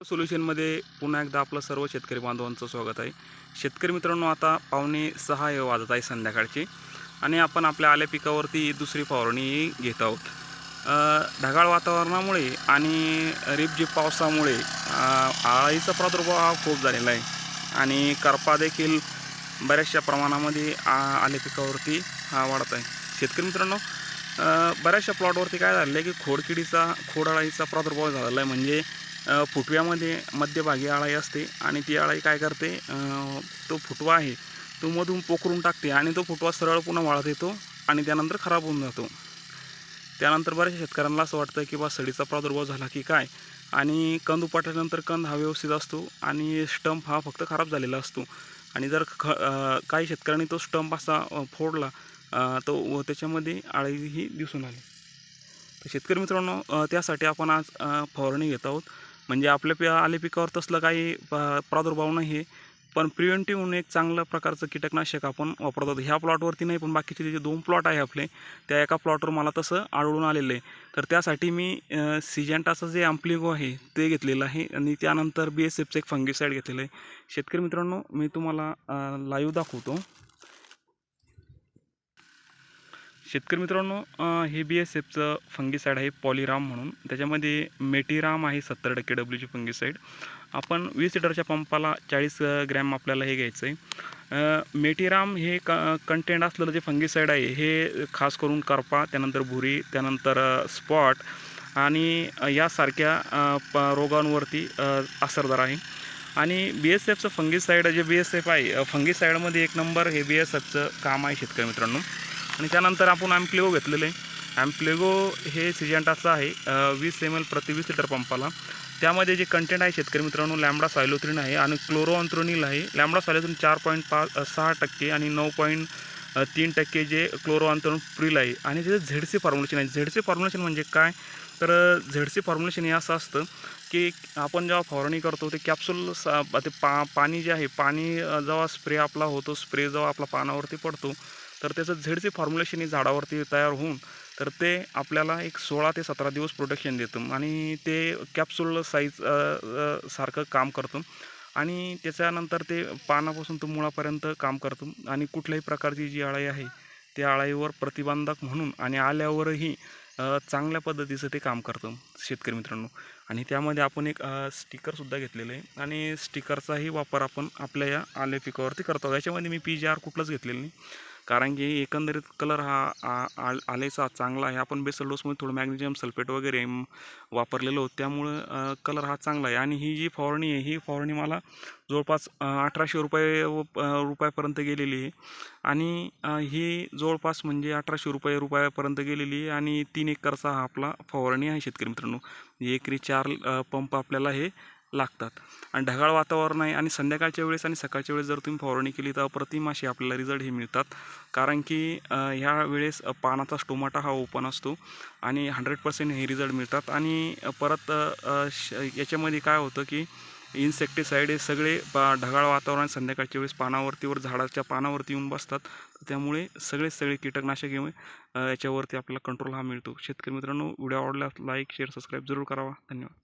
सोल्युशनमध्ये पुन्हा एकदा आपलं सर्व शेतकरी बांधवांचं स्वागत आहे. शेतकरी मित्रांनो आता पावणे सहा हे वाजत आहे संध्याकाळची आणि आपण आपल्या आल्या पिकावरती दुसरी फवारणी घेत आहोत. ढगाळ वातावरणामुळे आणि रिपजीप पावसामुळे अ, आळीचा प्रादुर्भाव हा खूप झालेला आहे आणि करपा देखील बऱ्याचशा प्रमाणामध्ये आ आल्या पिकावरती हा वाढत आहे. शेतकरी मित्रांनो बऱ्याचशा प्लॉटवरती काय झालेलं आहे की खोडकिडीचा खोडअळीचा प्रादुर्भाव झालेला आहे. म्हणजे फुटव्यामध्ये मध्यभागी अळाई असते आणि ती अळाई काय करते? तो फुटवा आहे तो मधून पोखरून टाकते आणि तो फुटवा सरळ पुन्हा वाळत येतो आणि त्यानंतर खराब होऊन जातो. त्यानंतर बऱ्याचशा शेतकऱ्यांना असं वाटतं की बा सडीचा प्रादुर्भाव झाला की काय? आणि कंद उपाटल्यानंतर कंद हा व्यवस्थित असतो आणि स्टंप हा फक्त खराब झालेला असतो. आणि जर ख काही शेतकऱ्यांनी तो स्टंप असा फोडला तो व त्याच्यामध्ये आळीही दिसून आली. तर शेतकरी मित्रांनो त्यासाठी आपण आज फवारणी घेत आहोत. म्हणजे आपल्या पि आले पिकावर तसलं काही प- प्रादुर्भाव नाही आहे पण प्रिव्हेंटिव्ह म्हणून एक चांगलं प्रकारचं कीटकनाशक आपण वापरत आहोत. ह्या प्लॉटवरती नाही पण बाकीचे जे दोन प्लॉट आहे आपले त्या एका प्लॉटवर मला तसं आढळून आलेलं आहे. तर त्यासाठी मी सिजेंटाचं जे अम्प्लिगो आहे ते घेतलेलं आहे. आणि त्यानंतर बी एस एफचं एक फंगीसाईड घेतलेलं आहे. शेतकरी मित्रांनो मी तुम्हाला लाईव्ह दाखवतो. शेतकरी मित्रांनो हे बी एस एफचं फंगीसाईड आहे पॉलिराम म्हणून. त्याच्यामध्ये मेटीराम आहे सत्तर टक्के डब्ल्यूची फंगीसाईड आपण वीस लिटरच्या पंपाला चाळीस ग्रॅम आपल्याला हे घ्यायचं आहे मेटीराम हे क कंटेंट असलेलं जे फंगिसाईड आहे हे खास करून करपा त्यानंतर भुरी त्यानंतर स्पॉट आणि यासारख्या प रोगांवरती असरदार आहे. आणि बी एस एफचं फंगीसाईड जे बी एस एफ आहे फंगीसाईडमध्ये एक नंबर हे बी एस एफचं काम आहे शेतकरी मित्रांनो. आणि त्यानंतर आपण ॲम्प्लिगो घेतलेलं आहे. ॲम्प्लेगो हे सिजंटाचं आहे वीस एम एल प्रति वीस लिटर पंपाला त्यामध्ये जे कंटेंट आहे शेतकरी मित्रांनो लॅमडा सायलोथ्रीन आहे आणि क्लोरोअंथ्रोनिल आहे. लॅमडा सायलोथ्रिन चार पॉईंट पाच सहा टक्के आणि नऊ पॉईंट तीन टक्के जे क्लोरोअंथ्रोन प्रिल आहे. आणि जे झेडसी फॉर्म्युलेशन आहे. झेडसी फॉर्म्युलेशन म्हणजे काय? तर झेडसी फॉर्म्युलेशन हे असं असतं की आपण जेव्हा फवारणी करतो ते कॅप्सूल सा ते पा पाणी जे आहे पाणी जेव्हा स्प्रे आपला होतो स्प्रे जेव्हा आपला पानावरती पडतो तर त्याचं झेडचे फॉर्म्युलेशन हे झाडावरती तयार होऊन तर ते आपल्याला एक सोळा ते सतरा दिवस प्रोटेक्शन देतं आणि ते कॅप्सूल साईज सारखं काम करतं आणि त्याच्यानंतर ते पानापासून तो मुळापर्यंत काम करतो आणि कुठल्याही प्रकारची जी अळाई आहे त्या आळाईवर प्रतिबंधक म्हणून आणि आल्यावरही चांगल्या पद्धतीचं ते काम करतं शेतकरी मित्रांनो. आणि त्यामध्ये आपण एक स्टिकरसुद्धा घेतलेलं आहे. आणि स्टिकरचाही वापर आपण आपल्या या आल्या पिकावरती करतो. याच्यामध्ये मी पी जी आर कुठलंच घेतलेलं नाही. कारण की एकंदरीत कलर हा आ- आ- आलेचा चांगला आहे. आपण बेसल डोसमध्ये थोडं मॅग्नेशियम सल्फेट वगैरे वापरलेलो वापरलेलं होतं त्यामुळं कलर हा चांगला आहे. आणि ही जी फवारणी आहे ही फवारणी मला जवळपास अठराशे रुपये व- रुपयापर्यंत गेलेली आहे. आणि ही जवळपास म्हणजे अठराशे रुपये रुपयापर्यंत गेलेली आहे. आणि तीन एकरचा हा आपला फवारणी आहे शेतकरी मित्रांनो. एकरी चार पंप आपल्याला हे लागतात. आणि ढगाळ वातावरण आहे आणि संध्याकाळच्या वेळेस आणि सकाळच्या वेळेस जर तुम्ही फवारणी केली तर अप्रतिम असे आपल्याला रिझल्ट हे मिळतात. कारण की ह्या वेळेस पानाचा स्टोमाटा हा ओपन असतो आणि हंड्रेड पर्सेंट हे रिझल्ट मिळतात. आणि परत श- याच्यामध्ये काय होतं की इन्सेक्टिसाईड हे सगळे ढगाळ वातावरण संध्याकाळच्या वेळेस पानावरतीवर झाडाच्या पानावरती येऊन बसतात. त्यामुळे सगळे सगळे कीटकनाशक येऊन याच्यावरती आपल्याला कंट्रोल हा मिळतो. शेतकरी मित्रांनो व्हिडिओ आवडल्यास लाईक शेअर सबस्क्राईब जरूर करावा. धन्यवाद.